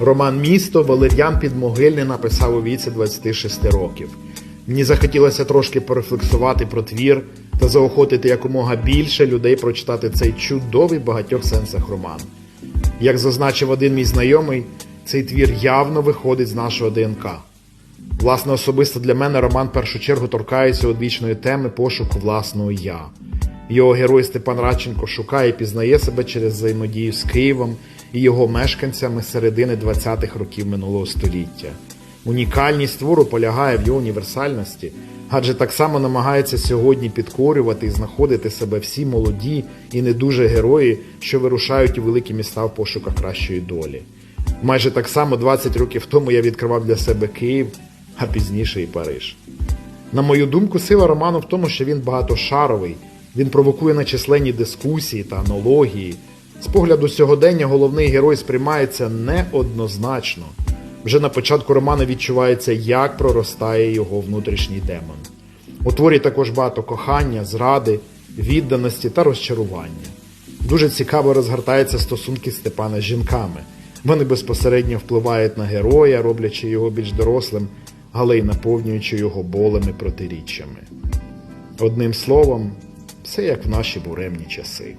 Роман Місто Валер'ян Підмогильний написав у віці 26 років. Мені захотілося трошки порефлексувати про твір та заохотити якомога більше людей прочитати цей чудовий багатьох сенсах роман. Як зазначив один мій знайомий, цей твір явно виходить з нашого ДНК. Власне, особисто для мене роман в першу чергу торкається одвічної теми пошуку власного я. Його герой Степан Радченко шукає і пізнає себе через взаємодію з Києвом і його мешканцями середини 20-х років минулого століття. Унікальність твору полягає в його універсальності, адже так само намагаються сьогодні підкорювати і знаходити себе всі молоді і не дуже герої, що вирушають у великі міста в пошуках кращої долі. Майже так само 20 років тому я відкривав для себе Київ, а пізніше і Париж. На мою думку, сила роману в тому, що він багатошаровий, він провокує на численні дискусії та аналогії. З погляду сьогодення головний герой сприймається неоднозначно. Вже на початку роману відчувається, як проростає його внутрішній демон. У творі також багато кохання, зради, відданості та розчарування. Дуже цікаво розгортаються стосунки Степана з жінками. Вони безпосередньо впливають на героя, роблячи його більш дорослим, але й наповнюючи його болем і протиріччями. Одним словом, все як в наші буремні часи.